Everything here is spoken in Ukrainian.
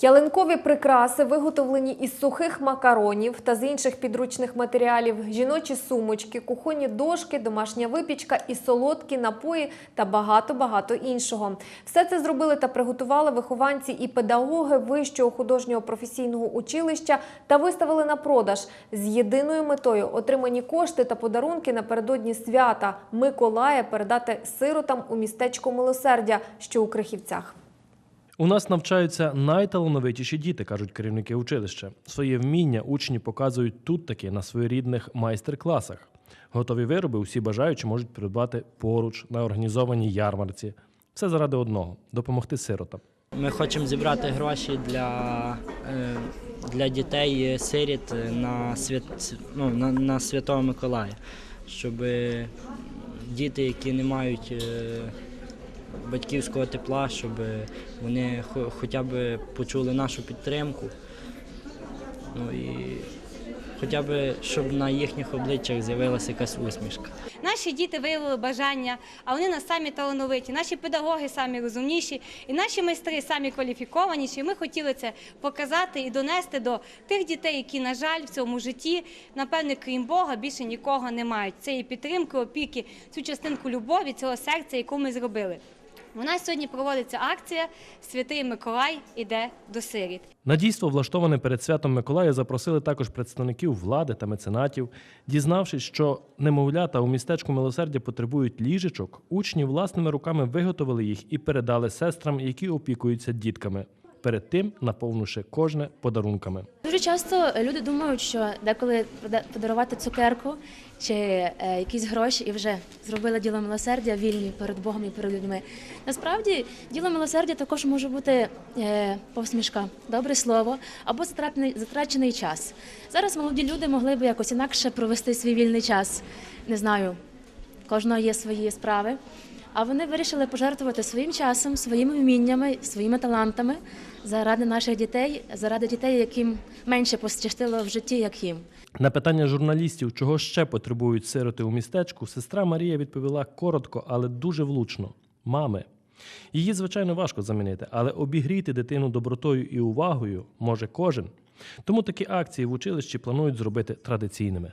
Ялинкові прикраси, виготовлені із сухих макаронів та з інших підручних матеріалів, жіночі сумочки, кухонні дошки, домашня випічка і солодкі напої та багато-багато іншого. Все це зробили та приготували вихованці і педагоги Вищого художнього професійного училища та виставили на продаж з єдиною метою отримані кошти та подарунки напередодні свята Миколая передати сиротам у містечко Милосердя, що у Крихівцях. У нас навчаються найталановитіші діти, кажуть керівники училища. Своє вміння учні показують тут таки на своєрідних майстер-класах. Готові вироби усі бажаючі можуть придбати поруч на організованій ярмарці. Все заради одного допомогти сиротам. Ми хочемо зібрати гроші для, е, для дітей сиріт на, свят, ну, на, на Святого Миколая, щоб діти, які не мають е, батьківського тепла, щоб вони хоча б почули нашу підтримку. Ну і хоча б щоб на їхніх обличчях з'явилася якась усмішка. Наші діти виявили бажання, а вони нас самі талановиті. Наші педагоги самі розумніші, і наші майстри самі кваліфікованіші. Ми хотіли це показати і донести до тих дітей, які, на жаль, в цьому житті, напевне, крім Бога, більше нікого не мають. Цієї підтримки, опіки, цю частинку любові, цього серця, яку ми зробили. У нас сьогодні проводиться акція Святий Миколай іде до сиріт. На дійство, влаштоване перед святом Миколая, запросили також представників влади та меценатів. Дізнавшись, що немовлята у містечку милосердя потребують ліжечок, учні власними руками виготовили їх і передали сестрам, які опікуються дітками. Перед тим наповнивши кожне подарунками. Дуже часто люди думають, що деколи пода- подарувати цукерку чи е, якісь гроші і вже зробили діло милосердя вільні перед Богом і перед людьми. Насправді діло милосердя також може бути е, посмішка, добре слово або затрачений час. Зараз молоді люди могли б якось інакше провести свій вільний час. Не знаю, кожного є свої справи. А вони вирішили пожертвувати своїм часом, своїми вміннями, своїми талантами заради наших дітей, заради дітей, яким менше пощастило в житті, як їм. На питання журналістів, чого ще потребують сироти у містечку, сестра Марія відповіла коротко, але дуже влучно: мами. Її, звичайно, важко замінити, але обігріти дитину добротою і увагою може кожен. Тому такі акції в училищі планують зробити традиційними.